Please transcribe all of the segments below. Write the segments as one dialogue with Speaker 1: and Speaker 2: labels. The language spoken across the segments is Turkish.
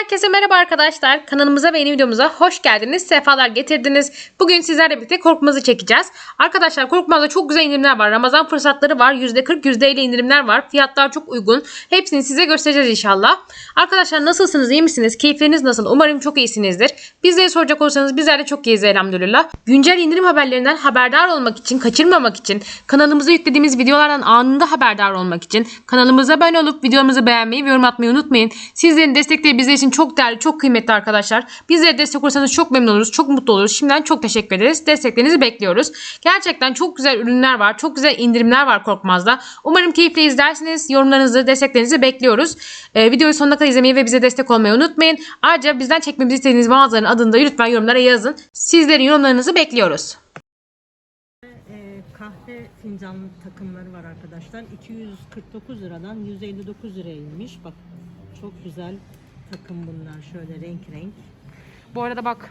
Speaker 1: Herkese merhaba arkadaşlar. Kanalımıza ve yeni videomuza hoş geldiniz. Sefalar getirdiniz. Bugün sizlerle birlikte korkmazı çekeceğiz. Arkadaşlar korkmazda çok güzel indirimler var. Ramazan fırsatları var. %40 %50 indirimler var. Fiyatlar çok uygun. Hepsini size göstereceğiz inşallah. Arkadaşlar nasılsınız? iyi misiniz? Keyifleriniz nasıl? Umarım çok iyisinizdir. Bizleri soracak olursanız bizler de çok iyiyiz elhamdülillah. Güncel indirim haberlerinden haberdar olmak için, kaçırmamak için, kanalımıza yüklediğimiz videolardan anında haberdar olmak için kanalımıza abone olup videomuzu beğenmeyi ve yorum atmayı unutmayın. Sizlerin destekleri bizler için çok değerli, çok kıymetli arkadaşlar. Bizlere destek olursanız çok memnun oluruz, çok mutlu oluruz. Şimdiden çok teşekkür ederiz. Desteklerinizi bekliyoruz. Gerçekten çok güzel ürünler var, çok güzel indirimler var Korkmaz'da. Umarım keyifle izlersiniz. Yorumlarınızı, desteklerinizi bekliyoruz. Ee, videoyu sonuna kadar izlemeyi ve bize destek olmayı unutmayın. Ayrıca bizden çekmemizi istediğiniz mağazaların adını da lütfen yorumlara yazın. Sizlerin yorumlarınızı bekliyoruz.
Speaker 2: Ee, kahve fincanlı takımları var arkadaşlar. 249 liradan 159 liraya inmiş. Bak çok güzel takım bunlar. Şöyle renk renk.
Speaker 3: Bu arada bak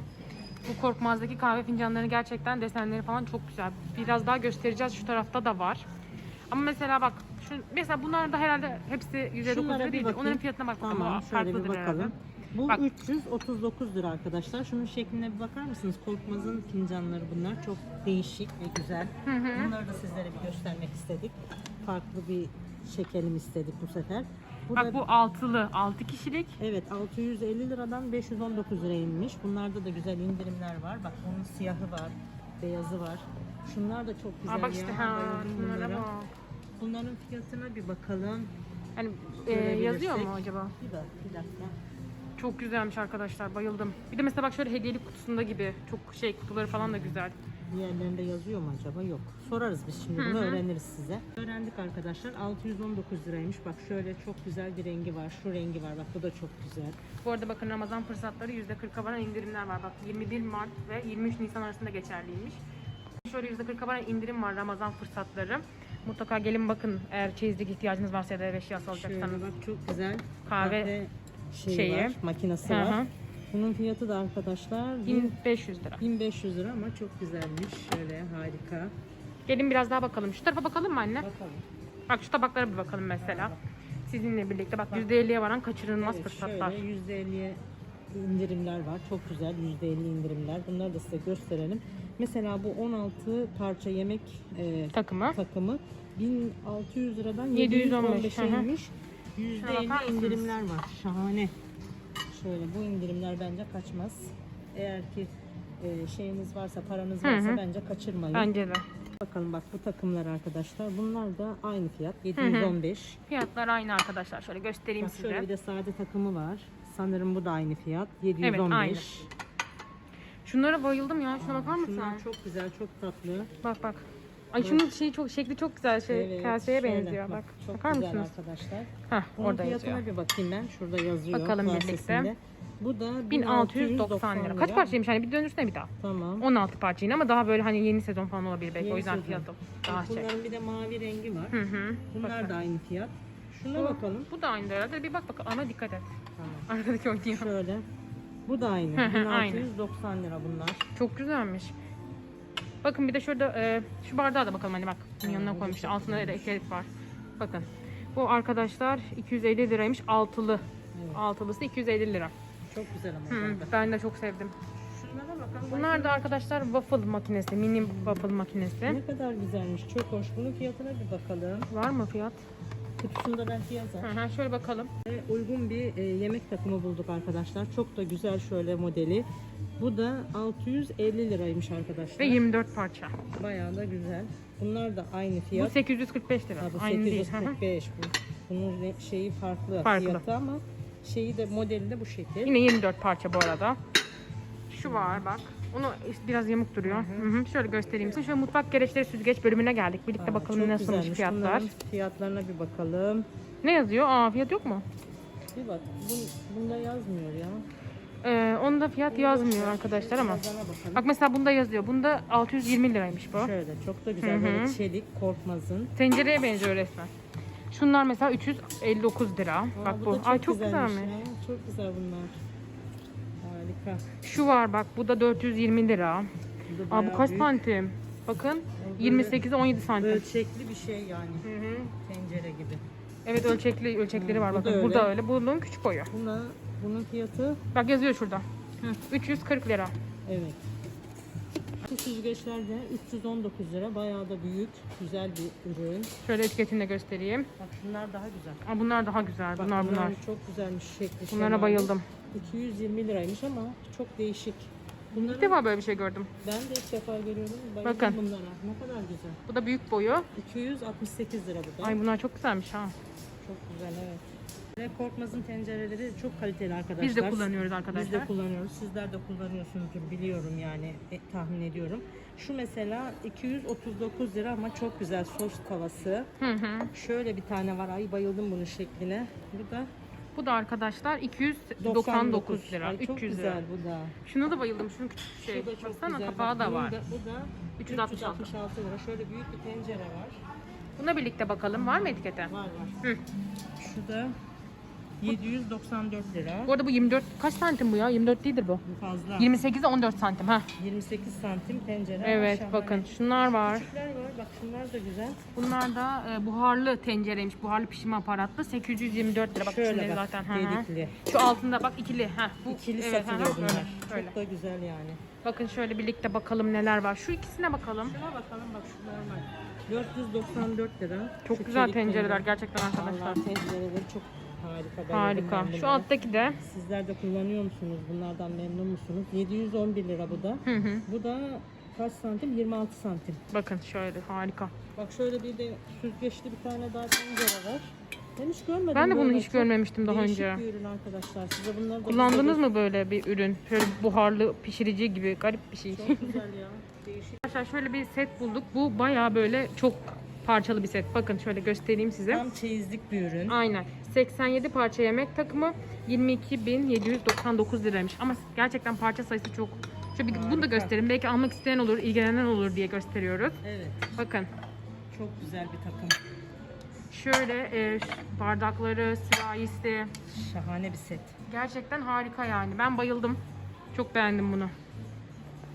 Speaker 3: bu korkmazdaki kahve fincanları gerçekten desenleri falan çok güzel. Biraz daha göstereceğiz. Şu tarafta da var. Ama mesela bak şu mesela bunlar da herhalde hepsi 159
Speaker 2: Şunlara
Speaker 3: lira
Speaker 2: bir
Speaker 3: değil. Onların fiyatına bak bakalım.
Speaker 2: Tamam şöyle bir bakalım.
Speaker 3: herhalde.
Speaker 2: Bu
Speaker 3: Bak.
Speaker 2: 339 lira arkadaşlar. Şunun şekline bir bakar mısınız? Korkmaz'ın fincanları bunlar. Çok değişik ve güzel. Bunları da sizlere bir göstermek istedik. Farklı bir çekelim istedik bu sefer. Bu
Speaker 3: Bak
Speaker 2: da
Speaker 3: bu altılı, 6 kişilik.
Speaker 2: Evet 650 liradan 519 liraya inmiş. Bunlarda da güzel indirimler var. Bak onun siyahı var, beyazı var. Şunlar da çok güzel
Speaker 3: Aa, bak
Speaker 2: ya.
Speaker 3: işte ha
Speaker 2: Bayıldım
Speaker 3: şunlara
Speaker 2: bunlara.
Speaker 3: bak.
Speaker 2: Bunların fiyatına bir bakalım.
Speaker 3: Hani e, yazıyor mu acaba?
Speaker 2: Bir dakika, bir dakika.
Speaker 3: Çok güzelmiş arkadaşlar. Bayıldım. Bir de mesela bak şöyle hediyelik kutusunda gibi. Çok şey kutuları falan da güzel.
Speaker 2: Diğerlerinde yazıyor mu acaba? Yok. Sorarız biz şimdi bunu öğreniriz size. Öğrendik arkadaşlar. 619 liraymış. Bak şöyle çok güzel bir rengi var. Şu rengi var. Bak bu da çok güzel.
Speaker 3: Bu arada bakın Ramazan fırsatları %40'a varan indirimler var. Bak 21 Mart ve 23 Nisan arasında geçerliymiş. Şöyle %40'a varan indirim var Ramazan fırsatları. Mutlaka gelin bakın eğer çeyizlik ihtiyacınız varsa ya da ev eşyası
Speaker 2: Şöyle
Speaker 3: alacaksanız.
Speaker 2: bak çok güzel.
Speaker 3: Kahve
Speaker 2: şeyi
Speaker 3: şeyi.
Speaker 2: var. Makinesi
Speaker 3: Hı
Speaker 2: var. Bunun fiyatı da arkadaşlar 1000
Speaker 3: 1500 lira.
Speaker 2: 1500 lira ama çok güzelmiş. Şöyle harika.
Speaker 3: Gelin biraz daha bakalım. Şu tarafa bakalım mı anne?
Speaker 2: Bakalım.
Speaker 3: Bak şu tabaklara bir bakalım mesela. Sizinle birlikte bak %50'ye varan kaçırılmaz
Speaker 2: Evet,
Speaker 3: fırsatlar.
Speaker 2: şöyle %50'ye indirimler var. Çok güzel %50 indirimler. Bunları da size gösterelim. Mesela bu 16 parça yemek e,
Speaker 3: Takımı.
Speaker 2: takımı 1600 liradan
Speaker 3: 715,
Speaker 2: 715'e
Speaker 3: hı hı.
Speaker 2: inmiş.
Speaker 3: Şuna bakar
Speaker 2: %50
Speaker 3: mısınız?
Speaker 2: indirimler var. Şahane. Şöyle bu indirimler bence kaçmaz. Eğer ki e, şeyiniz varsa, paranız
Speaker 3: Hı
Speaker 2: varsa
Speaker 3: hı.
Speaker 2: bence kaçırmayın.
Speaker 3: Bence de.
Speaker 2: Bakalım bak bu takımlar arkadaşlar. Bunlar da aynı fiyat. 715.
Speaker 3: Fiyatlar aynı arkadaşlar. Şöyle göstereyim
Speaker 2: Bak şöyle
Speaker 3: size.
Speaker 2: bir de sade takımı var. Sanırım bu da aynı fiyat. 715.
Speaker 3: Evet, aynı. Şunlara bayıldım ya. Şuna bakar mısın?
Speaker 2: Şunlar çok güzel, çok tatlı.
Speaker 3: Bak bak. Ay şunun şeyi çok şekli çok güzel şey
Speaker 2: Evet,
Speaker 3: kaseye
Speaker 2: şöyle.
Speaker 3: benziyor bak.
Speaker 2: Çok
Speaker 3: Bakar
Speaker 2: güzel
Speaker 3: mısınız?
Speaker 2: arkadaşlar.
Speaker 3: Heh,
Speaker 2: Bunun
Speaker 3: orada
Speaker 2: fiyatına
Speaker 3: yazıyor.
Speaker 2: bir bakayım ben. Şurada yazıyor.
Speaker 3: Bakalım birlikte.
Speaker 2: kasesinde. Bu da
Speaker 3: 1690 lira. Kaç parçaymış hani bir döndürsene bir daha.
Speaker 2: Tamam.
Speaker 3: 16 parça yine ama daha böyle hani yeni sezon falan olabilir belki.
Speaker 2: Yeni
Speaker 3: o yüzden
Speaker 2: sezon.
Speaker 3: fiyatı daha şey.
Speaker 2: Bunların bir de mavi rengi var.
Speaker 3: Hı hı.
Speaker 2: Bunlar
Speaker 3: Bakın.
Speaker 2: da aynı fiyat. Şuna
Speaker 3: Bu-
Speaker 2: bakalım.
Speaker 3: Bu da aynı herhalde. Bir bak bakalım ama dikkat et.
Speaker 2: Tamam.
Speaker 3: Arkadaki oynuyor.
Speaker 2: Şöyle. Bu da aynı.
Speaker 3: Hı hı, aynı.
Speaker 2: 1690 lira bunlar.
Speaker 3: Çok güzelmiş. Bakın bir de şurada e, şu bardağa da bakalım hani bak yanına
Speaker 2: da
Speaker 3: Altında da etiket var. Bakın. Bu arkadaşlar 250 liraymış altılı.
Speaker 2: Evet.
Speaker 3: Altılısı 250 lira.
Speaker 2: Çok güzel ama. Bak.
Speaker 3: ben de çok sevdim.
Speaker 2: Bakalım.
Speaker 3: Bunlar da arkadaşlar waffle makinesi, mini waffle makinesi.
Speaker 2: Ne kadar güzelmiş. Çok hoş. Bunun fiyatına bir bakalım.
Speaker 3: Var mı fiyat?
Speaker 2: Kutusunda belki yazar.
Speaker 3: Hı hı, şöyle bakalım.
Speaker 2: Ve uygun bir e, yemek takımı bulduk arkadaşlar. Çok da güzel şöyle modeli. Bu da 650 liraymış arkadaşlar.
Speaker 3: Ve 24 parça.
Speaker 2: Bayağı da güzel. Bunlar da aynı
Speaker 3: Bu
Speaker 2: fiyat.
Speaker 3: 845 lira.
Speaker 2: Ha, bu
Speaker 3: Aynı değil. Hı hı.
Speaker 2: 845 bu. Bunun re- şeyi farklı,
Speaker 3: Farklı.
Speaker 2: fiyatı ama şeyi de modeli de bu şekil.
Speaker 3: Yine 24 parça bu arada. Şu var bak. Onu biraz yamuk duruyor. Hı hı. Şöyle göstereyim size. Şöyle mutfak gereçleri süzgeç bölümüne geldik. Birlikte
Speaker 2: Aa,
Speaker 3: bakalım
Speaker 2: çok
Speaker 3: nasılmış
Speaker 2: güzelmiş.
Speaker 3: fiyatlar.
Speaker 2: Bunların fiyatlarına bir bakalım.
Speaker 3: Ne yazıyor? Aa fiyat yok mu?
Speaker 2: Bir bak. Bun, bunda yazmıyor ya.
Speaker 3: Ee, onda fiyat yazmıyor arkadaşlar ama. Bak mesela bunda yazıyor. Bunda 620 liraymış bu.
Speaker 2: Şöyle çok da güzel
Speaker 3: Hı hı.
Speaker 2: böyle çelik korkmazın.
Speaker 3: Tencereye benziyor resmen. Şunlar mesela 359 lira.
Speaker 2: Aa,
Speaker 3: bak
Speaker 2: bu
Speaker 3: bu.
Speaker 2: da çok
Speaker 3: Ay çok
Speaker 2: güzelmiş
Speaker 3: güzelmiş.
Speaker 2: ya. Çok güzel bunlar.
Speaker 3: Şu var bak bu da 420 lira.
Speaker 2: Bu
Speaker 3: Aa bu kaç
Speaker 2: büyük.
Speaker 3: santim? Bakın
Speaker 2: böyle
Speaker 3: 28 17 santim.
Speaker 2: Ölçekli bir şey yani.
Speaker 3: Hı hı.
Speaker 2: Tencere gibi.
Speaker 3: Evet ölçekli ölçekleri
Speaker 2: Hı,
Speaker 3: var
Speaker 2: bu da
Speaker 3: bakın.
Speaker 2: öyle.
Speaker 3: Burada öyle. Bunun küçük boyu.
Speaker 2: Buna Bunun fiyatı
Speaker 3: Bak yazıyor şurada.
Speaker 2: Hı.
Speaker 3: 340 lira.
Speaker 2: evet. Bu süzgeçler de 319 lira. Bayağı da büyük, güzel bir ürün.
Speaker 3: Şöyle etiketini de göstereyim.
Speaker 2: Bak bunlar daha güzel.
Speaker 3: Aa, bunlar daha güzel.
Speaker 2: Bak,
Speaker 3: Bunlar bunlar.
Speaker 2: çok güzelmiş şekli.
Speaker 3: Bunlara
Speaker 2: şemali.
Speaker 3: bayıldım.
Speaker 2: 220 liraymış ama çok değişik. Bunları
Speaker 3: İlk defa böyle bir şey gördüm.
Speaker 2: ben de ilk defa görüyorum. Bayıldım
Speaker 3: Bakın.
Speaker 2: bunlara. Ne kadar güzel.
Speaker 3: Bu da büyük boyu.
Speaker 2: 268 lira bu da.
Speaker 3: Ay bunlar çok güzelmiş ha.
Speaker 2: Çok güzel evet. Ve Korkmaz'ın tencereleri çok kaliteli arkadaşlar.
Speaker 3: Biz de kullanıyoruz
Speaker 2: Biz de
Speaker 3: arkadaşlar.
Speaker 2: kullanıyoruz. Sizler de kullanıyorsunuzdur biliyorum yani e, tahmin ediyorum. Şu mesela 239 lira ama çok güzel sos tavası.
Speaker 3: Hı hı.
Speaker 2: Şöyle bir tane var. Ay bayıldım bunun şekline. Bu da
Speaker 3: Bu da arkadaşlar 299
Speaker 2: 99
Speaker 3: lira.
Speaker 2: Ay, çok
Speaker 3: 300
Speaker 2: güzel
Speaker 3: lira.
Speaker 2: bu da.
Speaker 3: Şuna da bayıldım. Şunun küçük şey.
Speaker 2: Şu da çok
Speaker 3: Baksana
Speaker 2: güzel.
Speaker 3: kapağı
Speaker 2: Bak,
Speaker 3: da var.
Speaker 2: bu da
Speaker 3: 366.
Speaker 2: 366 lira. Şöyle büyük bir tencere var.
Speaker 3: Buna birlikte bakalım. Var mı etiketi?
Speaker 2: Var var.
Speaker 3: Hı.
Speaker 2: Şu da 794 lira.
Speaker 3: Bu arada bu 24 kaç santim bu ya? 24 değildir bu.
Speaker 2: Bu fazla.
Speaker 3: 28'e 14 santim ha.
Speaker 2: 28 santim tencere.
Speaker 3: Evet
Speaker 2: Şahane.
Speaker 3: bakın şunlar var.
Speaker 2: Küçükler var. Bak şunlar da güzel.
Speaker 3: Bunlar da e, buharlı tencereymiş. Buharlı pişirme aparatlı. 824 lira. Bak
Speaker 2: Şöyle bak.
Speaker 3: zaten. Hı.
Speaker 2: Dedikli.
Speaker 3: Şu altında bak ikili. Ha, bu,
Speaker 2: İkili
Speaker 3: evet,
Speaker 2: satılıyor
Speaker 3: hı,
Speaker 2: bunlar.
Speaker 3: Öyle, öyle.
Speaker 2: Çok da güzel yani.
Speaker 3: Bakın şöyle birlikte bakalım neler var. Şu ikisine bakalım.
Speaker 2: Şuna bakalım bak şu normal. 494 lira.
Speaker 3: Çok
Speaker 2: Şu
Speaker 3: güzel tencereler
Speaker 2: tencere.
Speaker 3: gerçekten arkadaşlar.
Speaker 2: Vallahi tencereleri çok harika. bayıldım
Speaker 3: Harika.
Speaker 2: ben
Speaker 3: Şu alttaki de.
Speaker 2: Sizler de kullanıyor musunuz? Bunlardan memnun musunuz? 711 lira bu da.
Speaker 3: Hı hı.
Speaker 2: Bu da kaç santim? 26 santim.
Speaker 3: Bakın şöyle harika.
Speaker 2: Bak şöyle bir de süzgeçli bir tane daha tencere var. Ben hiç görmedim.
Speaker 3: Ben de bunu
Speaker 2: böyle.
Speaker 3: hiç görmemiştim daha
Speaker 2: Değişik
Speaker 3: önce.
Speaker 2: bir ürün arkadaşlar. Size bunları da
Speaker 3: Kullandınız mı böyle bir ürün? Şöyle buharlı pişirici gibi garip bir şey.
Speaker 2: Çok güzel ya. Değişik.
Speaker 3: Arkadaşlar şöyle bir set bulduk. Bu bayağı böyle çok parçalı bir set. Bakın şöyle göstereyim size.
Speaker 2: Tam çeyizlik bir ürün.
Speaker 3: Aynen. 87 parça yemek takımı 22.799 liraymış. Ama gerçekten parça sayısı çok. Şöyle bir, bunu da gösterin. Belki almak isteyen olur, ilgilenen olur diye gösteriyoruz.
Speaker 2: Evet.
Speaker 3: Bakın.
Speaker 2: Çok güzel bir takım.
Speaker 3: Şöyle e, bardakları, sürahisi.
Speaker 2: Şahane bir set.
Speaker 3: Gerçekten harika yani. Ben bayıldım. Çok beğendim bunu.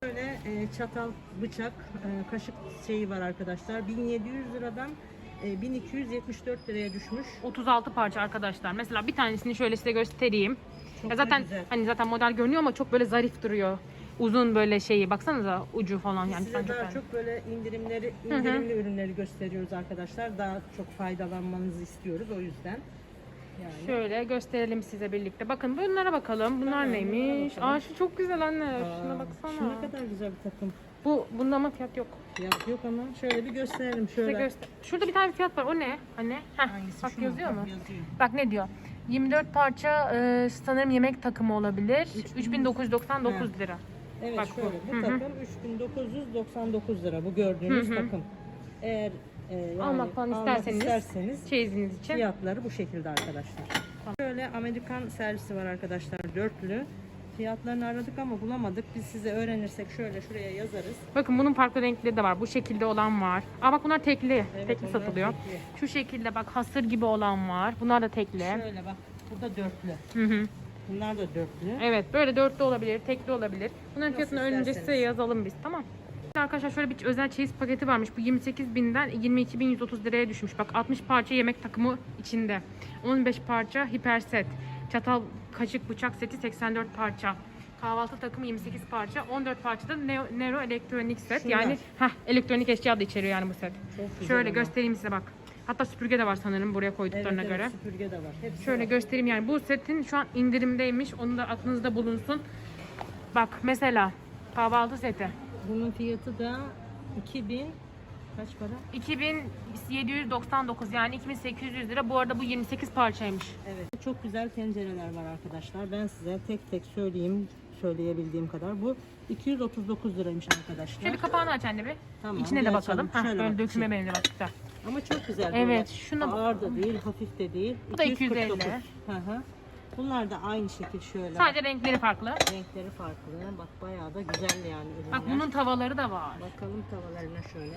Speaker 2: Böyle e, çatal, bıçak, e, kaşık şeyi var arkadaşlar. 1700 liradan 1274 liraya düşmüş.
Speaker 3: 36 parça arkadaşlar. Mesela bir tanesini şöyle size göstereyim.
Speaker 2: Çok
Speaker 3: Ya zaten
Speaker 2: güzel.
Speaker 3: hani zaten model görünüyor ama çok böyle zarif duruyor. Uzun böyle şeyi baksanıza ucu falan yani
Speaker 2: Size
Speaker 3: çok
Speaker 2: daha çok böyle indirimleri, indirimli ürünleri gösteriyoruz arkadaşlar. Daha çok faydalanmanızı istiyoruz o yüzden. Yani.
Speaker 3: Şöyle gösterelim size birlikte. Bakın bunlara bakalım. Bunlar
Speaker 2: Tamam,
Speaker 3: neymiş?
Speaker 2: bakalım.
Speaker 3: Aa şu çok güzel anne.
Speaker 2: Aa,
Speaker 3: Şuna baksana.
Speaker 2: Şu ne kadar güzel bir takım.
Speaker 3: Bu bunda ama fiyat yok.
Speaker 2: Fiyat yok ama şöyle bir gösterelim
Speaker 3: Size
Speaker 2: şöyle.
Speaker 3: göster. Şurada bir tane fiyat var. O ne? Anne. Heh,
Speaker 2: Hangisi?
Speaker 3: bak
Speaker 2: Şu mu?
Speaker 3: yazıyor mu?
Speaker 2: Bak, Yazıyor.
Speaker 3: Bak ne diyor? 24 parça e, sanırım yemek takımı olabilir.
Speaker 2: Üç bin-
Speaker 3: 3999 lira.
Speaker 2: Evet
Speaker 3: Bak bu.
Speaker 2: şöyle bu
Speaker 3: Hı hı.
Speaker 2: takım 3999 lira bu gördüğünüz
Speaker 3: Hı hı.
Speaker 2: takım. Eğer e, yani
Speaker 3: Almak falan
Speaker 2: almak
Speaker 3: isterseniz
Speaker 2: isterseniz
Speaker 3: Çeyiziniz için.
Speaker 2: fiyatları bu şekilde arkadaşlar. Şöyle Amerikan servisi var arkadaşlar dörtlü. Fiyatlarını aradık ama bulamadık. Biz size öğrenirsek şöyle şuraya yazarız.
Speaker 3: Bakın bunun farklı renkleri de var. Bu şekilde olan var. Aa bak bunlar tekli.
Speaker 2: Evet,
Speaker 3: tekli
Speaker 2: onlar
Speaker 3: satılıyor.
Speaker 2: tekli.
Speaker 3: Şu şekilde bak hasır gibi olan var. Bunlar da tekli.
Speaker 2: Şöyle bak burada dörtlü.
Speaker 3: Hı hı.
Speaker 2: Bunlar da dörtlü.
Speaker 3: Evet böyle dörtlü olabilir, tekli olabilir. Bunların
Speaker 2: Nasıl
Speaker 3: fiyatını önce size yazalım biz tamam. Arkadaşlar şöyle bir özel çeyiz paketi varmış. Bu 28 binden 22.130 liraya düşmüş. Bak 60 parça yemek takımı içinde. 15 parça hiper set. Çatal, kaşık, bıçak seti 84 parça. Kahvaltı takımı 28 parça. 14 parça da Neo, Nero elektronik set.
Speaker 2: Şunlar.
Speaker 3: Yani heh, elektronik eşya da içeriyor yani bu set. Şöyle
Speaker 2: ama.
Speaker 3: göstereyim size bak. Hatta süpürge de var sanırım buraya
Speaker 2: Evet,
Speaker 3: koyduklarına
Speaker 2: evet,
Speaker 3: göre.
Speaker 2: süpürge de var. Hepsi
Speaker 3: Şöyle
Speaker 2: var.
Speaker 3: göstereyim yani bu setin şu an indirimdeymiş. Onu da aklınızda bulunsun. Bak mesela kahvaltı seti.
Speaker 2: Bunun fiyatı da 2000 kaç para?
Speaker 3: 2799 yani 2800 lira. Bu arada bu 28 parçaymış.
Speaker 2: Evet. Çok güzel tencereler var arkadaşlar. Ben size tek tek söyleyeyim söyleyebildiğim kadar. Bu 239 liraymış arkadaşlar.
Speaker 3: Şöyle kapağını aç anne bir.
Speaker 2: Tamam,
Speaker 3: İçine de bakalım. Heh,
Speaker 2: Şöyle
Speaker 3: böyle
Speaker 2: bak,
Speaker 3: dökülme benziyor bak güzel.
Speaker 2: Ama çok güzel.
Speaker 3: Evet, şuna bak.
Speaker 2: Ağır da değil, hafif de değil.
Speaker 3: Bu da
Speaker 2: 249.
Speaker 3: 250.
Speaker 2: Hı hı. Bunlar da aynı şekil şöyle.
Speaker 3: Sadece renkleri farklı.
Speaker 2: Renkleri farklı. Bak bayağı da güzel yani ürünler.
Speaker 3: Bak bunun tavaları da var.
Speaker 2: Bakalım tavalarına şöyle.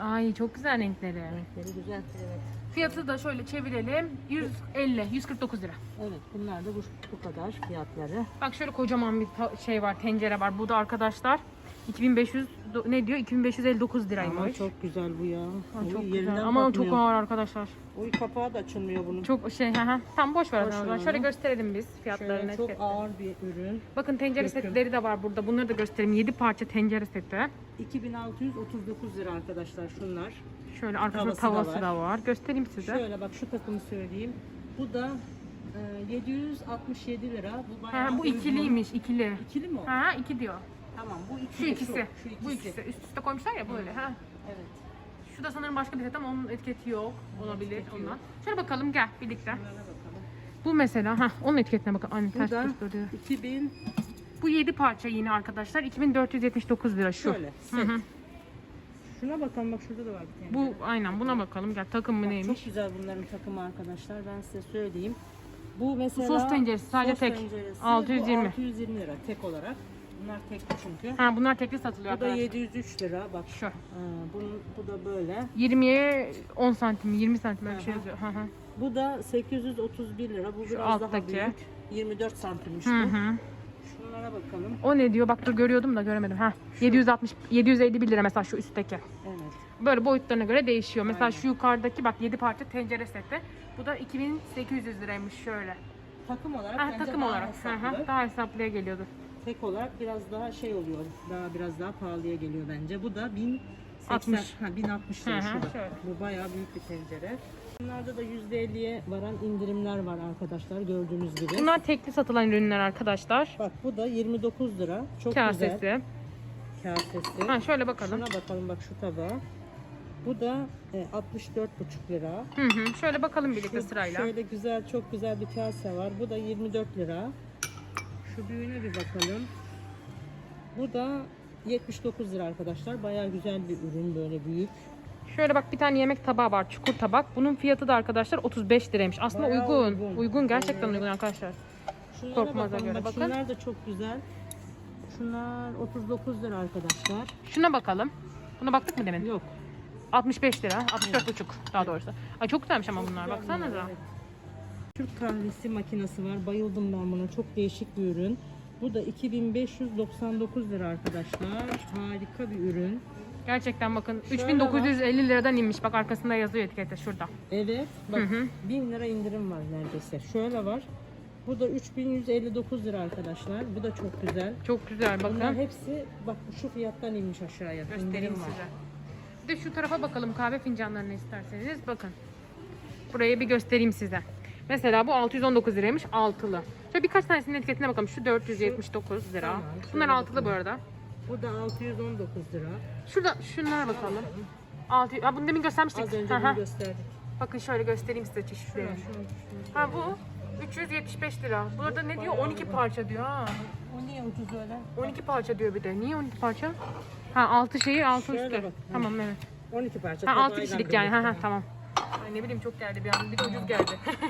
Speaker 3: Ay çok güzel renkleri.
Speaker 2: Renkleri güzel. Evet.
Speaker 3: Fiyatı da şöyle çevirelim. 150, 149 lira.
Speaker 2: Evet bunlar da bu, bu kadar fiyatları.
Speaker 3: Bak şöyle kocaman bir şey var, tencere var. Bu da arkadaşlar do- ne diyor? 2559
Speaker 2: Ama
Speaker 3: liraymış.
Speaker 2: çok güzel bu ya.
Speaker 3: Ha,
Speaker 2: Oy,
Speaker 3: çok güzel. Ama çok
Speaker 2: kalkmıyor.
Speaker 3: ağır arkadaşlar.
Speaker 2: Oy kapağı da açılmıyor bunun.
Speaker 3: Çok şey hı. Tam boş ver o. Şöyle gösterelim biz fiyatlarını.
Speaker 2: Şöyle çok ağır bir ürün.
Speaker 3: Bakın tencere
Speaker 2: Bakın.
Speaker 3: setleri de var burada. Bunları da göstereyim. 7 parça tencere seti.
Speaker 2: 2639 lira arkadaşlar şunlar.
Speaker 3: Şöyle arkasında
Speaker 2: Tavası da
Speaker 3: tavası, da, var. Göstereyim size.
Speaker 2: Şöyle bak şu takımı söyleyeyim. Bu da e, 767 lira. Bu bayağı
Speaker 3: Ha, bu ikiliymiş, ikili.
Speaker 2: İkili mi o?
Speaker 3: Ha, iki diyor.
Speaker 2: Tamam bu ikili.
Speaker 3: Şu ikisi.
Speaker 2: Şu, ikisi.
Speaker 3: Bu ikisi. Üst üste koymuşlar ya böyle. Ha.
Speaker 2: Evet.
Speaker 3: Şu da sanırım başka bir set ama onun etiketi yok. Olabilir
Speaker 2: etiketi
Speaker 3: ondan.
Speaker 2: yok.
Speaker 3: Şöyle bakalım gel birlikte.
Speaker 2: Bakalım.
Speaker 3: Bu mesela ha onun etiketine. Anne
Speaker 2: Bu
Speaker 3: ters gösteriyor.
Speaker 2: 2000
Speaker 3: Bu 7 parça yine arkadaşlar. 2479 lira şu.
Speaker 2: şöyle
Speaker 3: Hı
Speaker 2: set.
Speaker 3: hı.
Speaker 2: Şuna bakalım bak şurada da var bir tane.
Speaker 3: Bu aynen buna bakalım. Gel takım mı
Speaker 2: Bak,
Speaker 3: neymiş?
Speaker 2: Çok güzel bunların takımı arkadaşlar. Ben size söyleyeyim. Bu mesela
Speaker 3: sos tenceresi, sadece
Speaker 2: sos
Speaker 3: tek.
Speaker 2: tenceresi,
Speaker 3: 620.
Speaker 2: Bu 620 lira tek olarak. Bunlar tekli çünkü.
Speaker 3: Ha bunlar tekli satılıyor
Speaker 2: Bu da
Speaker 3: arkadaşlar.
Speaker 2: 703 lira. Bak
Speaker 3: Şu.
Speaker 2: Aa, bunun, bu da böyle.
Speaker 3: 20'ye 10 santim, 20 santim öyle bir şey yazıyor. Hı hı.
Speaker 2: Bu da 831 lira. Bu biraz
Speaker 3: alttaki.
Speaker 2: daha büyük. 24 santimmiş
Speaker 3: Hı
Speaker 2: bu.
Speaker 3: hı.
Speaker 2: Şunlara bakalım.
Speaker 3: O ne diyor? Bak dur görüyordum da göremedim. Ha. 760 751 lira mesela şu üstteki.
Speaker 2: Evet.
Speaker 3: Böyle boyutlarına göre değişiyor. Mesela şu yukarıdaki bak 7 parça tencere seti. Bu da 2800 liraymış şöyle.
Speaker 2: Takım olarak
Speaker 3: Ha,
Speaker 2: bence
Speaker 3: takım
Speaker 2: daha
Speaker 3: olarak. Hı
Speaker 2: hesaplı.
Speaker 3: hı. Daha hesaplıya geliyordur.
Speaker 2: Tek olarak biraz daha şey oluyor. Daha biraz daha pahalıya geliyor bence. Bu da 1080
Speaker 3: 60.
Speaker 2: ha 1060 lira
Speaker 3: Hı hı,
Speaker 2: şu da.
Speaker 3: şöyle.
Speaker 2: Bu bayağı büyük bir tencere. Bunlarda da %50'ye varan indirimler var arkadaşlar gördüğünüz gibi.
Speaker 3: Bunlar tekli satılan ürünler arkadaşlar.
Speaker 2: Bak bu da 29 lira. Çok güzel.
Speaker 3: Kasesi.
Speaker 2: Kasesi.
Speaker 3: Ha şöyle bakalım.
Speaker 2: Şuna bakalım bak şu tabağa. Bu da e, 64,5 lira.
Speaker 3: Hı hı. Şöyle bakalım birlikte
Speaker 2: Şu
Speaker 3: sırayla.
Speaker 2: Şöyle güzel, çok güzel bir kase var. Bu da 24 lira. Şu büyüğüne bir bakalım. Bu da 79 lira arkadaşlar. Bayağı güzel bir ürün böyle büyük.
Speaker 3: Şöyle bak bir tane yemek tabağı var. Çukur tabak. Bunun fiyatı da arkadaşlar 35 liraymış. Aslında
Speaker 2: Bayağı
Speaker 3: uygun.
Speaker 2: uygun.
Speaker 3: uygun. gerçekten
Speaker 2: Evet.
Speaker 3: uygun arkadaşlar.
Speaker 2: Şunlara
Speaker 3: Korkmaz'a
Speaker 2: bakalım.
Speaker 3: göre
Speaker 2: Bak,
Speaker 3: bakın.
Speaker 2: Şunlar da çok güzel. Şunlar 39 lira arkadaşlar.
Speaker 3: Şuna bakalım. Buna baktık mı demin?
Speaker 2: Yok.
Speaker 3: 65 lira. 64,5 daha doğrusu. Ay çok güzelmiş ama bunlar. Baksanıza.
Speaker 2: Evet. Türk kahvesi makinesi var. Bayıldım ben buna. Çok değişik bir ürün. Bu da 2599 lira arkadaşlar. Harika bir ürün.
Speaker 3: Gerçekten bakın
Speaker 2: Şöyle
Speaker 3: 3950 liradan inmiş. Bak arkasında yazıyor etikette şurada.
Speaker 2: Evet. Bak
Speaker 3: Hı hı.
Speaker 2: 1000 lira indirim var neredeyse. Şöyle var. Bu da 3159 lira arkadaşlar. Bu da çok güzel.
Speaker 3: Çok güzel
Speaker 2: Bunlar
Speaker 3: bakın.
Speaker 2: hepsi bak şu fiyattan inmiş aşağıya.
Speaker 3: Göstereyim
Speaker 2: İndirim var.
Speaker 3: size. Bir de şu tarafa bakalım kahve fincanlarını isterseniz. Bakın. Burayı bir göstereyim size. Mesela bu 619 liraymış altılı. Şöyle birkaç tanesinin etiketine bakalım. Şu 479 lira.
Speaker 2: Tamam, şöyle
Speaker 3: Bunlar altılı bu
Speaker 2: bakalım.
Speaker 3: arada.
Speaker 2: Bu da 619 lira.
Speaker 3: Şurada şunlara bakalım. Altı, ha, bunu demin göstermiştik.
Speaker 2: Az önce bunu gösterdik.
Speaker 3: Bakın şöyle göstereyim size çeşitlerini. Ha bu 375 lira. Burada ne diyor? 12 parça diyor ha.
Speaker 2: O niye ucuz öyle?
Speaker 3: 12 parça diyor bir de. Niye 12 parça? Ha 6 şeyi 6
Speaker 2: Şöyle
Speaker 3: üstü.
Speaker 2: bak.
Speaker 3: Tamam evet.
Speaker 2: 12 parça.
Speaker 3: Ha 6
Speaker 2: tabağıyla
Speaker 3: kişilik yani. Ha ha tamam. Ay ne bileyim çok geldi bir an. Bir de ucuz geldi.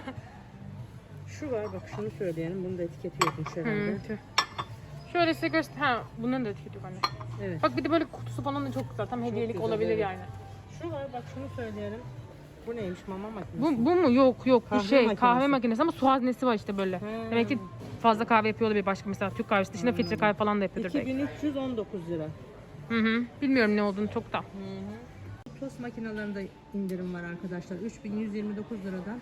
Speaker 2: Şu var bak şunu söyleyelim. Bunun da etiketi yokmuş herhalde.
Speaker 3: Hmm, tüh. Şöyle size göster. Ha bunların da etiketi yok anne.
Speaker 2: Evet.
Speaker 3: Bak bir de böyle kutusu falan da çok güzel. Tam hediyelik
Speaker 2: güzel,
Speaker 3: olabilir
Speaker 2: evet.
Speaker 3: yani.
Speaker 2: Şu var bak şunu söyleyelim. Bu neymiş mama makinesi?
Speaker 3: Bu, bu mu? Yok yok. Bu
Speaker 2: Kahve
Speaker 3: şey
Speaker 2: makinesi.
Speaker 3: kahve makinesi ama su haznesi var işte böyle.
Speaker 2: He.
Speaker 3: Demek ki fazla kahve yapıyor olabilir başka mesela Türk kahvesi dışında filtre kahve falan da yapıyordur belki.
Speaker 2: 2319 lira.
Speaker 3: Hı hı. Bilmiyorum ne olduğunu çok da.
Speaker 2: Tost makinalarında indirim var arkadaşlar. 3129 liradan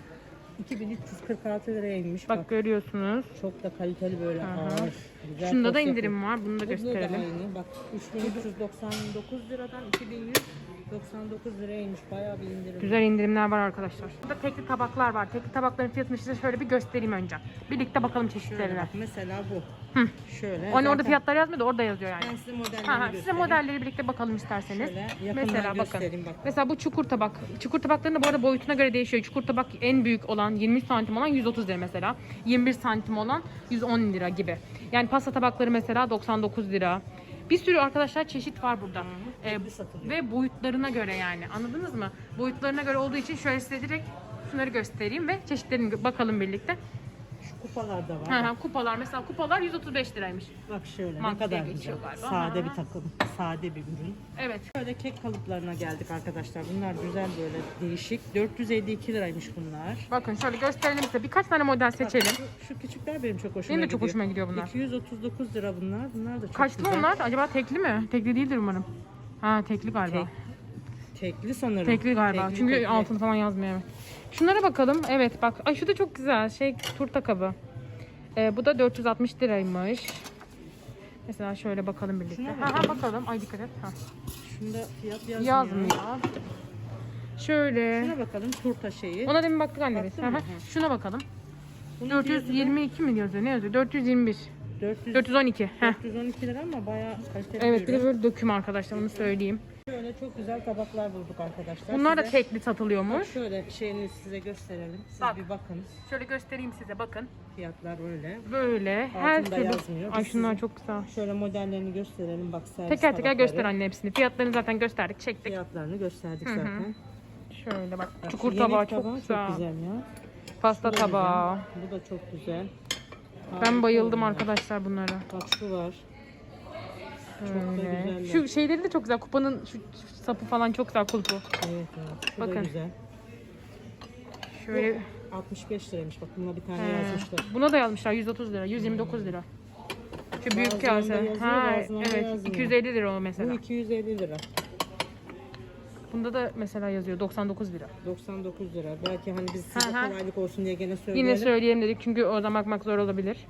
Speaker 2: 2346 liraya inmiş. Bak,
Speaker 3: Bak görüyorsunuz.
Speaker 2: çok da kaliteli böyle ağır.
Speaker 3: Şunda tost da
Speaker 2: yapıyor.
Speaker 3: indirim var. Bunu da
Speaker 2: Bu da
Speaker 3: gösterelim.
Speaker 2: aynı. Bak 3399 liradan 2146 99 liraymış. Bayağı bir indirim.
Speaker 3: Güzel indirimler var arkadaşlar. Burada tekli tabaklar var. Tekli tabakların fiyatını size şöyle bir göstereyim önce. Birlikte bakalım çeşitlerine.
Speaker 2: Bak, mesela bu.
Speaker 3: Hı.
Speaker 2: Şöyle.
Speaker 3: Onun orada fiyatlar yazmıyor da orada yazıyor yani.
Speaker 2: Ben size modelleri
Speaker 3: ha, ha, Size modelleri birlikte bakalım isterseniz.
Speaker 2: Şöyle
Speaker 3: mesela bakın.
Speaker 2: Bak.
Speaker 3: Mesela bu çukur tabak. Çukur tabakların da bu arada boyutuna göre değişiyor. Çukur tabak en büyük olan 23 santim olan 130 lira mesela. 21 santim olan 110 lira gibi. Yani pasta tabakları mesela 99 lira. Bir sürü arkadaşlar çeşit var burada. Ee,
Speaker 2: tekli satılıyor.
Speaker 3: ve boyutlarına göre yani. Anladınız mı? Boyutlarına göre olduğu için şöyle size direkt şunları göstereyim ve çeşitlerini bakalım birlikte.
Speaker 2: Kupalar da var.
Speaker 3: Hı hı, kupalar mesela kupalar 135 liraymış.
Speaker 2: Bak şöyle ne kadar
Speaker 3: geçiyor
Speaker 2: güzel.
Speaker 3: galiba.
Speaker 2: Sade
Speaker 3: Aha.
Speaker 2: bir takım. Sade bir ürün.
Speaker 3: Evet.
Speaker 2: Böyle kek kalıplarına geldik arkadaşlar. Bunlar güzel böyle değişik. 452 liraymış bunlar.
Speaker 3: Bakın şöyle gösterelim size. Birkaç tane model seçelim.
Speaker 2: Şu, şu küçükler benim çok hoşuma
Speaker 3: Benim de
Speaker 2: gidiyor.
Speaker 3: çok hoşuma gidiyor bunlar.
Speaker 2: 239 lira bunlar. Bunlar da çok
Speaker 3: Kaçlı
Speaker 2: güzel.
Speaker 3: onlar? Acaba tekli mi? Tekli değildir umarım. Ha tekli galiba.
Speaker 2: Tek- Tekli sanırım.
Speaker 3: Tekli galiba.
Speaker 2: Tekli,
Speaker 3: Çünkü
Speaker 2: tekli.
Speaker 3: altın falan yazmıyor. evet. Şunlara bakalım. Evet bak. Ay şu da çok güzel. Şey turta kabı. Ee, bu da 460 liraymış. Mesela şöyle bakalım birlikte.
Speaker 2: Şuna
Speaker 3: Ha, ha bakalım. Ay dikkat et. Ha.
Speaker 2: Şunda fiyat yazmıyor.
Speaker 3: Yazmıyor. Şöyle.
Speaker 2: Şuna bakalım turta şeyi.
Speaker 3: Ona demin baktık anne biz.
Speaker 2: Baktın mı?
Speaker 3: Şuna bakalım.
Speaker 2: Bunun fiyatı da
Speaker 3: 422 mi yazıyor? Ne yazıyor? 421.
Speaker 2: 400,
Speaker 3: 412. Heh.
Speaker 2: 412 lira ama bayağı kaliteli
Speaker 3: Evet
Speaker 2: bir
Speaker 3: de böyle döküm arkadaşlar onu söyleyeyim.
Speaker 2: Şöyle çok güzel tabaklar bulduk arkadaşlar.
Speaker 3: Bunlar da
Speaker 2: Size-
Speaker 3: tekli satılıyormuş.
Speaker 2: Şöyle şeyini size gösterelim. Siz
Speaker 3: Bak.
Speaker 2: bir bakın.
Speaker 3: Şöyle göstereyim size bakın.
Speaker 2: Fiyatlar öyle.
Speaker 3: Böyle her
Speaker 2: Altında
Speaker 3: türlü.
Speaker 2: yazmıyor.
Speaker 3: Ay
Speaker 2: Biz
Speaker 3: şunlar çok güzel.
Speaker 2: Şöyle modellerini gösterelim. Bak servis
Speaker 3: Teker teker
Speaker 2: tabakları.
Speaker 3: göster anne hepsini. Fiyatlarını zaten gösterdik, çektik.
Speaker 2: Fiyatlarını gösterdik
Speaker 3: Hı hı.
Speaker 2: zaten.
Speaker 3: Şöyle bak.
Speaker 2: Bak,
Speaker 3: Çukur tabağı çok
Speaker 2: tabağı
Speaker 3: güzel.
Speaker 2: Çok güzel ya.
Speaker 3: Pasta
Speaker 2: Bu da
Speaker 3: tabağı.
Speaker 2: güzel. Bu da çok güzel.
Speaker 3: Ben
Speaker 2: Harika
Speaker 3: bayıldım
Speaker 2: ürünler.
Speaker 3: arkadaşlar bunlara.
Speaker 2: Bak şu var. Çok da
Speaker 3: Böyle.
Speaker 2: güzeller.
Speaker 3: Şu şeyleri de çok güzel. Kupanın şu, sapı falan çok güzel kulpu.
Speaker 2: Evet evet. Şu da
Speaker 3: Bakın.
Speaker 2: güzel.
Speaker 3: Şöyle
Speaker 2: 65 liraymış. Bak buna bir tane
Speaker 3: He.
Speaker 2: yazmışlar.
Speaker 3: Buna da yazmışlar 130 lira, 129 lira. Şu büyük
Speaker 2: Bazılarında
Speaker 3: kase.
Speaker 2: yazıyor,
Speaker 3: Ha,
Speaker 2: bazılarında
Speaker 3: evet.
Speaker 2: yazmıyor.
Speaker 3: 250 lira o
Speaker 2: Bu
Speaker 3: mesela.
Speaker 2: 250 lira.
Speaker 3: Bunda da mesela yazıyor 99 lira.
Speaker 2: 99 lira. Belki hani biz size
Speaker 3: Hı hı.
Speaker 2: kolaylık olsun diye gene söyleyelim.
Speaker 3: Yine söyleyelim dedik çünkü oradan bakmak zor olabilir.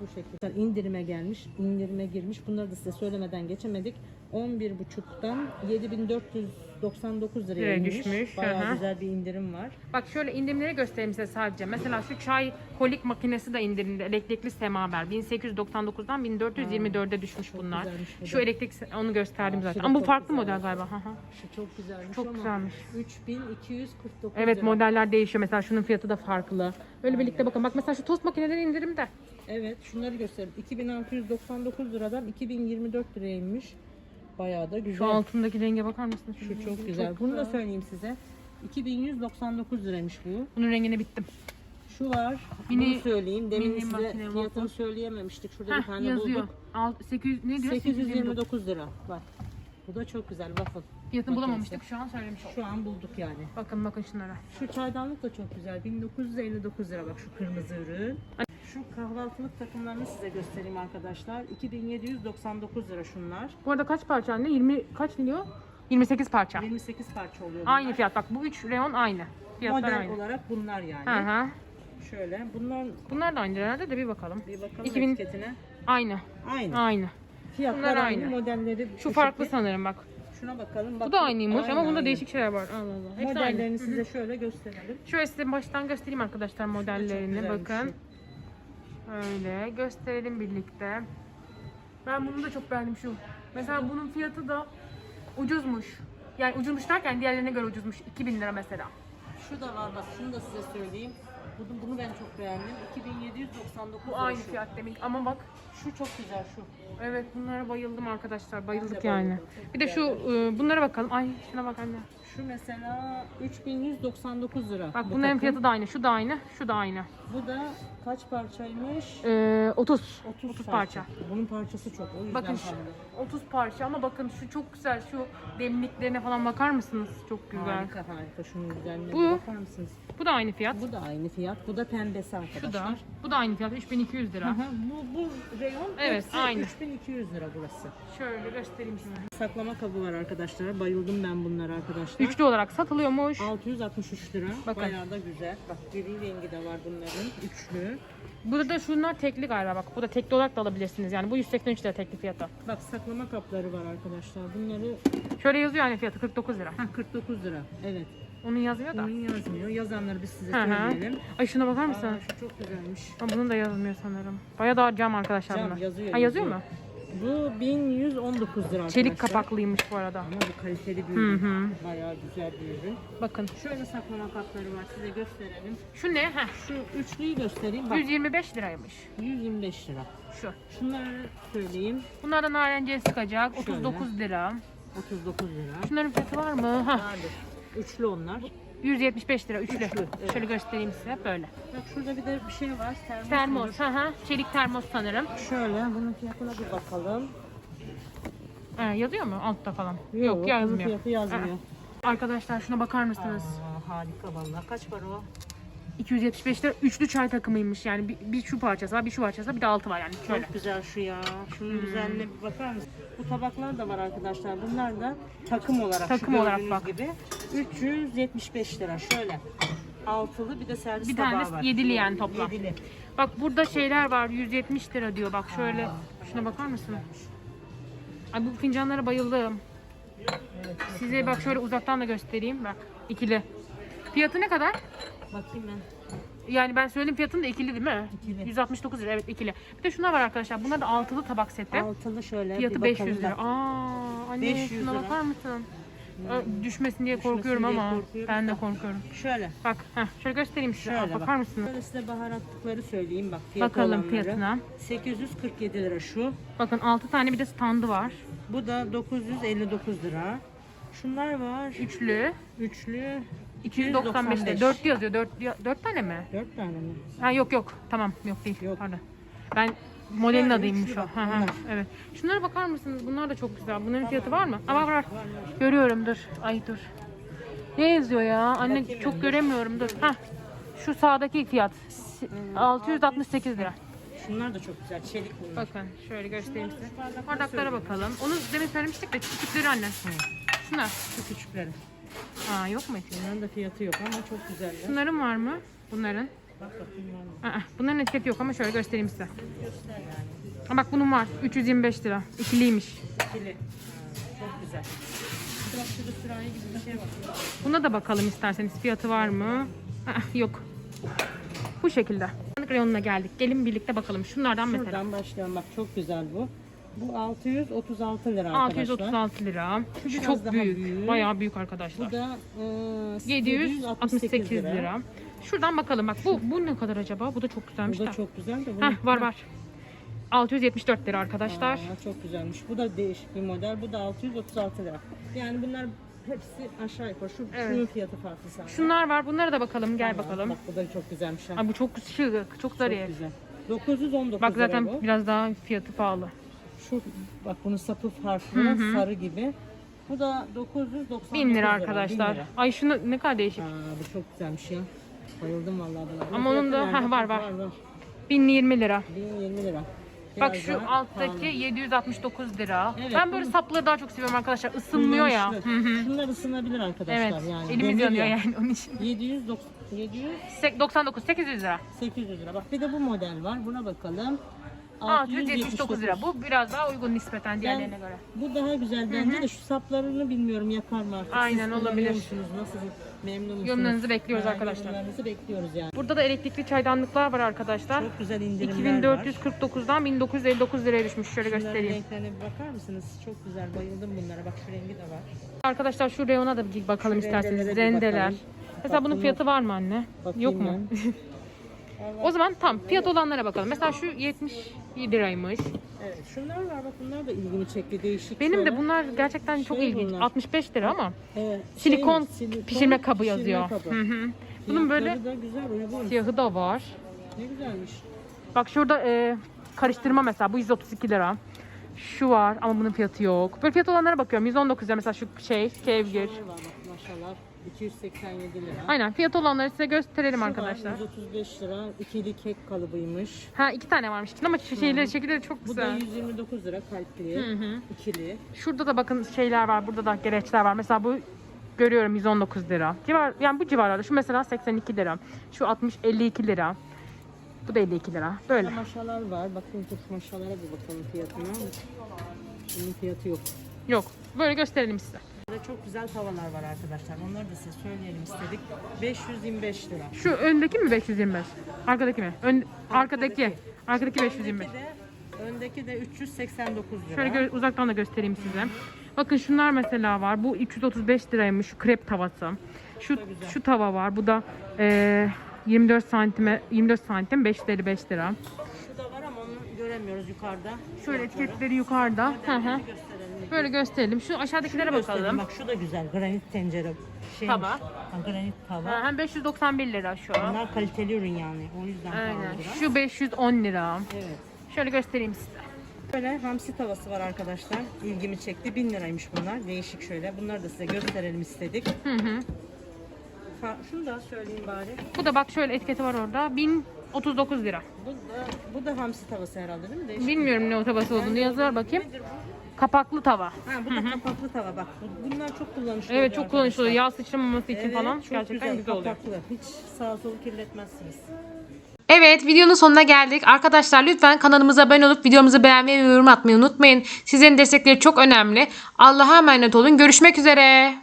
Speaker 2: Bu şekilde. İndirime gelmiş, indirime girmiş. Bunları da size söylemeden geçemedik. 11.5'tan 7499 liraya
Speaker 3: Liraya
Speaker 2: inmiş.
Speaker 3: düşmüş,
Speaker 2: Bayağı
Speaker 3: hı.
Speaker 2: güzel bir indirim var.
Speaker 3: Bak şöyle indirimleri göstereyim size sadece. Mesela şu çay kolik makinesi de indirimde. Elektrikli semaver. 1899'dan 1424'e düşmüş
Speaker 2: Çok
Speaker 3: bunlar.
Speaker 2: güzelmiş bu
Speaker 3: Şu
Speaker 2: da.
Speaker 3: elektrik onu gösterdim
Speaker 2: Aa,
Speaker 3: zaten.
Speaker 2: da
Speaker 3: Ama bu
Speaker 2: çok
Speaker 3: farklı
Speaker 2: güzel.
Speaker 3: model galiba. Hı hı.
Speaker 2: Şu çok güzelmiş
Speaker 3: Çok
Speaker 2: ama
Speaker 3: güzelmiş.
Speaker 2: 3249
Speaker 3: Evet
Speaker 2: lira.
Speaker 3: modeller değişiyor. Mesela şunun fiyatı da farklı. Böyle birlikte bakın. Bak mesela şu tost makineleri indirimde.
Speaker 2: Evet şunları göstereyim. 2699 liradan 2024 liraya inmiş. Bayağı da güzel.
Speaker 3: Şu altındaki renge bakar mısınız?
Speaker 2: Şu çok güzel. Bunu da söyleyeyim size. 2199 liraymış bu.
Speaker 3: Bunun rengine bittim.
Speaker 2: Şu var.
Speaker 3: Mini-
Speaker 2: bunu söyleyeyim. Demin
Speaker 3: mini
Speaker 2: size fiyatını
Speaker 3: waffle.
Speaker 2: söyleyememiştik. Şurada bir
Speaker 3: Heh,
Speaker 2: tane
Speaker 3: yazıyor.
Speaker 2: bulduk.
Speaker 3: Alt, 800 ne diyor?
Speaker 2: 829 lira. Bak. Bu da çok güzel waffle.
Speaker 3: Fiyatını bulamamıştık. Şu an söylemiş olduk.
Speaker 2: Şu an bulduk yani.
Speaker 3: Bakın bakın şunlara.
Speaker 2: Şu çaydanlık da çok güzel. 1959 lira bak şu kırmızı ürün. Şu kahvaltılık takımlarını size göstereyim arkadaşlar. 2799 lira şunlar.
Speaker 3: Bu arada kaç parça anne? 20 kaç diyor? 28 parça.
Speaker 2: 28 parça oluyor bunlar.
Speaker 3: Aynı fiyat. Bak bu 3 reyon aynı. Fiyatlar
Speaker 2: Model
Speaker 3: aynı.
Speaker 2: olarak bunlar yani.
Speaker 3: Hı hı.
Speaker 2: Şöyle. Bunlar
Speaker 3: Bunlar da aynı herhalde de bir bakalım.
Speaker 2: bir bakalım
Speaker 3: 2000
Speaker 2: etiketine.
Speaker 3: Aynı.
Speaker 2: Aynı.
Speaker 3: Aynı.
Speaker 2: Fiyatlar
Speaker 3: bunlar
Speaker 2: aynı.
Speaker 3: aynı.
Speaker 2: Modelleri
Speaker 3: Şu farklı
Speaker 2: şekil.
Speaker 3: sanırım bak.
Speaker 2: Şuna bakalım.
Speaker 3: Bu da aynıymış
Speaker 2: aynı,
Speaker 3: ama bunda değişik şeyler var. Allah Allah. Hepsi
Speaker 2: Modellerini
Speaker 3: aynı.
Speaker 2: size şöyle gösterelim.
Speaker 3: Şöyle size baştan göstereyim arkadaşlar modellerini.
Speaker 2: güzelmiş
Speaker 3: Bakın. Öyle gösterelim birlikte. Ben bunu da çok beğendim şu. Mesela bunun fiyatı da ucuzmuş. Yani ucuzmuş derken diğerlerine göre ucuzmuş. 2000 lira mesela.
Speaker 2: Şu da var bak şunu da size söyleyeyim. Bunu, bunu ben çok beğendim. 2799
Speaker 3: Bu aynı
Speaker 2: şu.
Speaker 3: fiyat demek ama bak
Speaker 2: Şu çok güzel şu.
Speaker 3: Evet bunlara bayıldım arkadaşlar. Bayıldık yani.
Speaker 2: bayıldım, çok
Speaker 3: Bir de şu e, bunlara bakalım. Ay şuna bak anne.
Speaker 2: Şu mesela 3199 lira.
Speaker 3: Bak
Speaker 2: bu
Speaker 3: bunların
Speaker 2: takım.
Speaker 3: fiyatı da aynı. Şu da aynı. Şu da aynı.
Speaker 2: Bu da kaç parçaymış?
Speaker 3: Ee, 30.
Speaker 2: 30,
Speaker 3: 30 parça.
Speaker 2: Bunun parçası çok. O yüzden
Speaker 3: Bakın şu
Speaker 2: pahalı.
Speaker 3: 30 parça ama bakın şu çok güzel. Şu demliklerine falan bakar mısınız? Çok güzel.
Speaker 2: Harika harika. Şunun güzelliğine
Speaker 3: Bu-
Speaker 2: bakar mısınız?
Speaker 3: Bu da aynı fiyat.
Speaker 2: Bu da aynı fiyat. Bu da pembesi arkadaşlar.
Speaker 3: Şu da. Bu da aynı fiyat. 3200 lira.
Speaker 2: Aha, bu, bu reyon
Speaker 3: Evet,
Speaker 2: hepsi
Speaker 3: aynı.
Speaker 2: 3200 lira burası.
Speaker 3: Şöyle göstereyim şimdi.
Speaker 2: Saklama kabı var arkadaşlar. Bayıldım ben bunlara arkadaşlar.
Speaker 3: Üçlü olarak satılıyormuş.
Speaker 2: 663 lira.
Speaker 3: Bakın.
Speaker 2: Bayağı da güzel. Bak gri rengi de var bunların. Üçlü.
Speaker 3: Burada da şunlar tekli galiba bak. Bu da tekli olarak da alabilirsiniz. Yani bu 183 lira tekli fiyatı.
Speaker 2: Bak saklama kapları var arkadaşlar. Bunları
Speaker 3: Şöyle yazıyor yani fiyatı 49 lira.
Speaker 2: Heh, 49 lira. Evet.
Speaker 3: Onun yazmıyor da.
Speaker 2: Onun yazmıyor. Yazanları biz size
Speaker 3: Hı hı.
Speaker 2: söyleyelim.
Speaker 3: Ay şuna bakar mısın?
Speaker 2: Aa, şu çok güzelmiş.
Speaker 3: Ama bunun da yazmıyor sanırım. Bayağı da cam arkadaşlar
Speaker 2: Cam,
Speaker 3: bunlar.
Speaker 2: yazıyor,
Speaker 3: Ha yazıyor
Speaker 2: yazıyor.
Speaker 3: mu?
Speaker 2: Bu 1119 lira arkadaşlar.
Speaker 3: Çelik kapaklıymış bu arada.
Speaker 2: Ama bu kaliteli bir
Speaker 3: Hı
Speaker 2: ürün.
Speaker 3: hı.
Speaker 2: Bayağı güzel bir ürün.
Speaker 3: Bakın.
Speaker 2: Şöyle saklama kapları var. Size gösterelim.
Speaker 3: Şu ne? Heh.
Speaker 2: Şu üçlüyü göstereyim. Bak
Speaker 3: 125 liraymış.
Speaker 2: 125 lira.
Speaker 3: Şu.
Speaker 2: Şunları söyleyeyim.
Speaker 3: Bunlardan narenciye sıkacak.
Speaker 2: Şöyle.
Speaker 3: 39 lira.
Speaker 2: 39 lira.
Speaker 3: Şunların fiyatı var mı? Hah.
Speaker 2: Vardır. Üçlü onlar.
Speaker 3: 175 lira üçlü.
Speaker 2: Evet.
Speaker 3: Şöyle göstereyim size böyle.
Speaker 2: Bak şurada bir de bir şey var. Termos.
Speaker 3: Termos. Hı hı. Çelik termos sanırım.
Speaker 2: Şöyle bunun fiyatına bir bakalım.
Speaker 3: Ee, yazıyor mu altta falan?
Speaker 2: Yok,
Speaker 3: Yok, yazmıyor.
Speaker 2: fiyatı yazmıyor.
Speaker 3: Aa. Arkadaşlar şuna bakar mısınız?
Speaker 2: Aa, harika vallahi. Kaç var o?
Speaker 3: 275 lira üçlü çay takımıymış yani bir, bir şu parçası var bir şu parçası var bir de altı var yani şöyle.
Speaker 2: Çok güzel şu ya. Şunun
Speaker 3: Hmm.
Speaker 2: güzelliğine bir bakar mısın? Bu tabaklar da var arkadaşlar. Bunlar da takım olarak.
Speaker 3: Takım olarak bak.
Speaker 2: gibi. 375 lira. Şöyle. Altılı bir de servis
Speaker 3: Bir
Speaker 2: tabağı var.
Speaker 3: yedili yani toplam.
Speaker 2: Yedili.
Speaker 3: Bak burada şeyler var 170 lira diyor bak şöyle şuna bakar mısın? Ay bu fincanlara bayıldım. Size bak şöyle uzaktan da göstereyim bak ikili. Fiyatı ne kadar?
Speaker 2: Bakayım ben.
Speaker 3: Yani ben söyleyeyim fiyatını da ikili değil mi?
Speaker 2: İkili.
Speaker 3: 169 lira evet ikili. Bir de şunlar var arkadaşlar. Bunlar da altılı tabak seti.
Speaker 2: Altılı şöyle.
Speaker 3: Fiyatı
Speaker 2: bir
Speaker 3: 500
Speaker 2: bakalım
Speaker 3: lira.
Speaker 2: da.
Speaker 3: Aa, anne
Speaker 2: 500
Speaker 3: şuna
Speaker 2: lira.
Speaker 3: bakar mısın? Ö, Düşmesin diye
Speaker 2: Düşmesin
Speaker 3: korkuyorum
Speaker 2: diye
Speaker 3: ama
Speaker 2: korkuyoruz
Speaker 3: ben de
Speaker 2: da.
Speaker 3: korkuyorum.
Speaker 2: Şöyle.
Speaker 3: Bak heh, şöyle göstereyim size.
Speaker 2: Şöyle
Speaker 3: Aa, bakar
Speaker 2: bak.
Speaker 3: mısınız?
Speaker 2: Şöyle size baharatlıkları söyleyeyim bak. Fiyatı
Speaker 3: Bakalım
Speaker 2: olanları.
Speaker 3: fiyatına.
Speaker 2: 847 lira şu.
Speaker 3: Bakın 6 tane bir de standı var.
Speaker 2: Bu da 959 lira. Şunlar var.
Speaker 3: Üçlü.
Speaker 2: Üçlü
Speaker 3: 295 lira. 4 yazıyor. 4 4 tane mi?
Speaker 2: 4 tane mi?
Speaker 3: Ha yok yok. Tamam yok değil.
Speaker 2: Yok.
Speaker 3: Pardon. Ben modelin
Speaker 2: Şöyle
Speaker 3: adıymış
Speaker 2: üçlü
Speaker 3: o.
Speaker 2: bak,
Speaker 3: Ha, ha,
Speaker 2: bunlar.
Speaker 3: evet. Şunlara bakar mısınız? Bunlar da çok güzel. Bunların fiyatı var mı? Aa, var var. Görüyorum dur. Ay dur. Ne yazıyor ya? Anne çok göremiyorum dur. Ha. Şu sağdaki fiyat. Si- 668 lira.
Speaker 2: Şunlar da çok güzel. Çelik bunlar.
Speaker 3: Bakın şöyle göstereyim size. Bardaklara bakalım. Onu demin söylemiştik de küçükleri anne. Şunlar.
Speaker 2: Şu küçükleri.
Speaker 3: Aa yok mu etiketi?
Speaker 2: Bunların da fiyatı yok ama çok güzeller.
Speaker 3: Şunların var mı? Bunların.
Speaker 2: Bak bakayım var mı?
Speaker 3: Aa, bunların etiketi yok ama şöyle göstereyim size.
Speaker 2: Göster yani.
Speaker 3: Bak bunun var. 325 lira. İkiliymiş.
Speaker 2: İkili. Ha, çok güzel. Bir de Bak şurada sürahi gibi bir şey var.
Speaker 3: Buna da bakalım isterseniz. Fiyatı var mı? Aa, yok. Bu şekilde. Reyonuna geldik. Gelin birlikte bakalım. Şunlardan mesela.
Speaker 2: Şuradan başlayalım bak çok güzel bu. Bu 636 lira arkadaşlar.
Speaker 3: 636 lira. Şu
Speaker 2: biraz
Speaker 3: çok
Speaker 2: daha
Speaker 3: büyük.
Speaker 2: büyük.
Speaker 3: Bayağı büyük arkadaşlar.
Speaker 2: Bu da e,
Speaker 3: 768 lira. Şuradan bakalım bak bu bu ne kadar acaba? Bu da çok
Speaker 2: Bu
Speaker 3: güzelmiş
Speaker 2: da
Speaker 3: da.
Speaker 2: çok güzel de. bunun-
Speaker 3: Heh, var var. 674 lira arkadaşlar.
Speaker 2: Aa, çok güzelmiş. Bu da değişik bir model. Bu da 636 lira. Yani bunlar hepsi aşağı yukarı. Şu,
Speaker 3: Evet.
Speaker 2: Şunun fiyatı farklı sadece.
Speaker 3: Şunlar var. Bunlara da bakalım. Gel
Speaker 2: Aa,
Speaker 3: bakalım.
Speaker 2: Bak bu da çok güzelmiş. Ha.
Speaker 3: Ay bu çok şık, çok
Speaker 2: çok
Speaker 3: zarif.
Speaker 2: güzel. 919
Speaker 3: Bak
Speaker 2: lira
Speaker 3: zaten
Speaker 2: bu.
Speaker 3: biraz daha fiyatı pahalı.
Speaker 2: Şu bak bunun sapı farklı, sarı gibi. Bu da 999
Speaker 3: 1000 lira arkadaşlar.
Speaker 2: lira.
Speaker 3: Ay şunu ne kadar değişik.
Speaker 2: Aa, bu çok güzelmiş ya. Bayıldım vallahi buna.
Speaker 3: Ama onun da- heh, var, var.
Speaker 2: var, var.
Speaker 3: 1020 lira.
Speaker 2: 1020 lira.
Speaker 3: Bak
Speaker 2: Biraz
Speaker 3: şu
Speaker 2: daha
Speaker 3: alttaki
Speaker 2: pahalı.
Speaker 3: 769 lira.
Speaker 2: Evet,
Speaker 3: ben böyle
Speaker 2: bunu-
Speaker 3: sapları daha çok seviyorum arkadaşlar. Isınmıyor ya. Hı hı.
Speaker 2: Şunlar ısınabilir arkadaşlar
Speaker 3: Evet.
Speaker 2: yani.
Speaker 3: Elimiz
Speaker 2: Demir
Speaker 3: yanıyor
Speaker 2: ya.
Speaker 3: yani onun için.
Speaker 2: 790 700
Speaker 3: Sek- 99 800 lira.
Speaker 2: 800 lira. Bak bir de bu model var. Buna bakalım.
Speaker 3: 679 lira. Bu biraz daha uygun nispeten diğerlerine göre.
Speaker 2: Bu daha güzel bence de şu saplarını bilmiyorum yakar mı artık.
Speaker 3: Aynen,
Speaker 2: Siz
Speaker 3: olabilir.
Speaker 2: musunuz? Nasıl memnun musunuz?
Speaker 3: Yorumlarınızı bekliyoruz
Speaker 2: Ha,
Speaker 3: arkadaşlar.
Speaker 2: Yorumlarınızı bekliyoruz yani.
Speaker 3: Burada da elektrikli çaydanlıklar var arkadaşlar.
Speaker 2: Çok güzel indirimler var.
Speaker 3: 2449'dan 1959 liraya düşmüş. Şöyle
Speaker 2: Bunların
Speaker 3: göstereyim.
Speaker 2: renklerine bir bakar mısınız? Çok güzel. Bayıldım bunlara. Bak şu rengi de var.
Speaker 3: Arkadaşlar şu reyona da bir bakalım
Speaker 2: Şu
Speaker 3: isterseniz.
Speaker 2: rendelere bir
Speaker 3: Rendeler.
Speaker 2: bakalım.
Speaker 3: Mesela bunun
Speaker 2: bunu-
Speaker 3: fiyatı var mı anne?
Speaker 2: Bakayım
Speaker 3: Yok mu? O zaman tam fiyat olanlara bakalım. Mesela şu 77 liraymış.
Speaker 2: Evet. Şunlar var bak bunlar da ilgimi çekti. Değişik
Speaker 3: Benim
Speaker 2: şöyle.
Speaker 3: de bunlar gerçekten çok
Speaker 2: Şey
Speaker 3: ilginç.
Speaker 2: bunlar.
Speaker 3: 65 lira ama
Speaker 2: Evet,
Speaker 3: silikon,
Speaker 2: şey, silikon
Speaker 3: pişirme kabı
Speaker 2: pişirme
Speaker 3: yazıyor.
Speaker 2: kabı.
Speaker 3: Hı hı. Bunun böyle
Speaker 2: da güzel uygun.
Speaker 3: siyahı da var.
Speaker 2: Ne güzelmiş.
Speaker 3: Bak şurada e, karıştırma mesela bu 132 lira. Şu var ama bunun fiyatı yok. Böyle fiyat olanlara bakıyorum. 119 lira mesela şu şey kevgir.
Speaker 2: Var bak. 287 lira.
Speaker 3: Aynen fiyat olanları size gösterelim
Speaker 2: Şu var,
Speaker 3: arkadaşlar.
Speaker 2: 135 lira. İkili kek kalıbıymış.
Speaker 3: Ha iki tane varmış içinde ama şu şeyleri şekilleri çok
Speaker 2: Bu da
Speaker 3: güzel.
Speaker 2: 129 lira kalpli.
Speaker 3: Hı hı.
Speaker 2: İkili.
Speaker 3: Şurada da bakın şeyler var. Burada da gereçler var. Mesela bu görüyorum 119 lira. Civar, yani bu civarlarda. Şu mesela 82 lira. Şu 60 52 lira. Bu da 52 lira. Böyle.
Speaker 2: Maşalar var. Bakın dur maşalara bir bakalım fiyatına. Bunun fiyatı yok.
Speaker 3: Yok. Böyle gösterelim size.
Speaker 2: Burada çok güzel tavalar var arkadaşlar. Onları da size söyleyelim istedik. 525 lira.
Speaker 3: Şu öndeki mi 525? Arkadaki mi? Ön, arkadaki. Arkadaki 525.
Speaker 2: Öndeki de, öndeki de 389 lira.
Speaker 3: Şöyle gö- uzaktan da göstereyim size. Bakın şunlar mesela var. Bu 335 liraymış şu krep tavası. Şu şu tava var. Bu da eee 24 santime 24 santim 555 lira.
Speaker 2: Şu da var ama onu göremiyoruz yukarıda.
Speaker 3: Şöyle etiketleri yukarıda. Hı hı. Böyle gösterelim. Şu aşağıdakilere
Speaker 2: Gösterelim.
Speaker 3: bakalım.
Speaker 2: Bak şu da güzel. Granit tencere. Şeymiş.
Speaker 3: Tava.
Speaker 2: Granit tava.
Speaker 3: Ha, Hem 591 lira şu.
Speaker 2: Bunlar kaliteli ürün yani. O yüzden
Speaker 3: Aynen.
Speaker 2: pahalı biraz.
Speaker 3: Şu 510 lira.
Speaker 2: Evet.
Speaker 3: Şöyle göstereyim size.
Speaker 2: Böyle hamsi tavası var arkadaşlar. İlgimi çekti. 1000 liraymış bunlar. Değişik şöyle. Bunları da size gösterelim istedik.
Speaker 3: Hı hı.
Speaker 2: Ha, şunu da söyleyeyim bari.
Speaker 3: Bu da bak şöyle etiketi var orada. 1039 lira.
Speaker 2: Bu da, bu da hamsi tavası herhalde değil mi? Değişik.
Speaker 3: Bilmiyorum ne o tabası olduğunu yazıyor bakayım. Kapaklı tava.
Speaker 2: Ha, bu da kapaklı tava bak. Bu- Bunlar çok kullanışlı
Speaker 3: Evet çok kullanışlı oluyor. Yağ sıçramaması için
Speaker 2: Evet,
Speaker 3: falan
Speaker 2: çok
Speaker 3: gerçekten güzel, oluyor.
Speaker 2: kapaklı. Hiç sağa solu kirletmezsiniz.
Speaker 1: Evet videonun sonuna geldik. Arkadaşlar lütfen kanalımıza abone olup videomuzu beğenmeyi ve yorum atmayı unutmayın. Sizlerin destekleri çok önemli. Allah'a emanet olun. Görüşmek üzere.